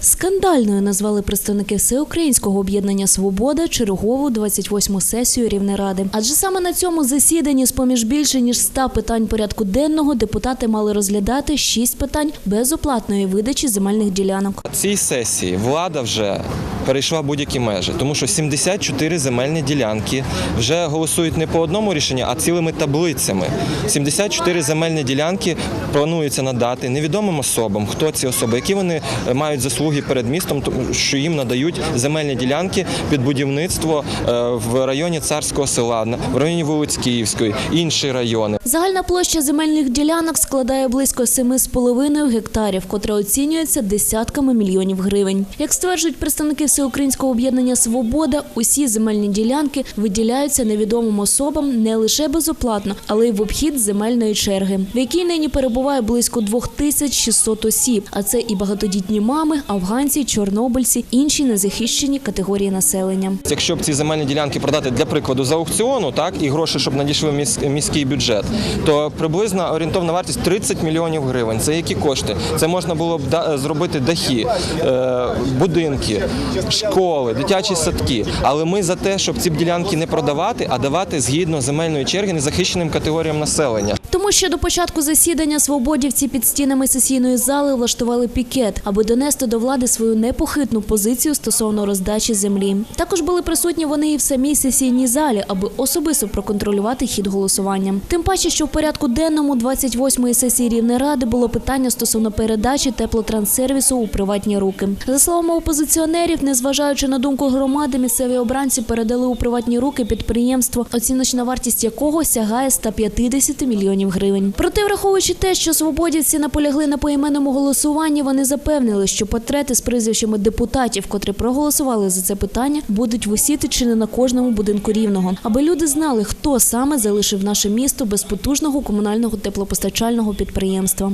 Скандальною назвали представники Всеукраїнського об'єднання Свобода чергову 28-му сесію Рівнеради. Адже саме на цьому засіданні, з поміж більше ніж 100 питань порядку денного, депутати мали розглядати 6 питань безоплатної видачі земельних ділянок. Цій сесії влада вже перейшла будь-які межі, тому що 74 земельні ділянки вже голосують не по одному рішенню, а цілими таблицями. 74 земельні ділянки планується надати невідомим особам, хто ці особи, які вони е, мають заслуги перед містом, що їм надають земельні ділянки під будівництво е, в районі царського села, в районі вулиць Київської, інші райони. Загальна площа земельних ділянок складає близько 7,5 гектарів, котре оцінюється десятками мільйонів гривень. Як стверджують представники Всеукраїнського об'єднання Свобода, усі земельні ділянки виділяються невідомим особам не лише безоплатно, але й в обхід земельної черги, в якій нині перебуває близько 2600 осіб. А це і багатодітні мами, афганці, чорнобильці, інші незахищені категорії населення. Якщо б ці земельні ділянки продати для прикладу за аукціону, так і гроші, щоб надійшли в міський бюджет, то приблизно орієнтовна вартість 30 мільйонів гривень. Це які кошти? Це можна було б зробити дахи, е, будинки, школи, дитячі садки. Але ми за те, щоб ці ділянки не продавати, а давати згідно земельної черги незахищеним категоріям населення. Тому що до початку засідання свободівці під стінами сесійної зали влаштували пікет, аби донести до влади свою непохитну позицію стосовно роздачі землі. Також були присутні вони і в самій сесійній залі, аби особисто проконтролювати хід голосування. Тим паче, що в порядку денному 28-ї сесії Рівнеради було питання стосовно передачі теплотранссервісу у приватні руки. За словами опозиціонерів, незважаючи на думку громади, місцеві обранці передали у приватні руки підприємство, оціночна вартість якого сягає 150 мільйонів гривень. Проте, враховуючи те, що свободівці наполягли на поіменному голосуванні, вони запевнили, що портрети з прізвищами депутатів, котрі проголосували за це питання, будуть висіти чи не на кожному будинку рівного, аби люди знали, хто саме залишив наше місто без потужного комунального теплопостачального підприємства.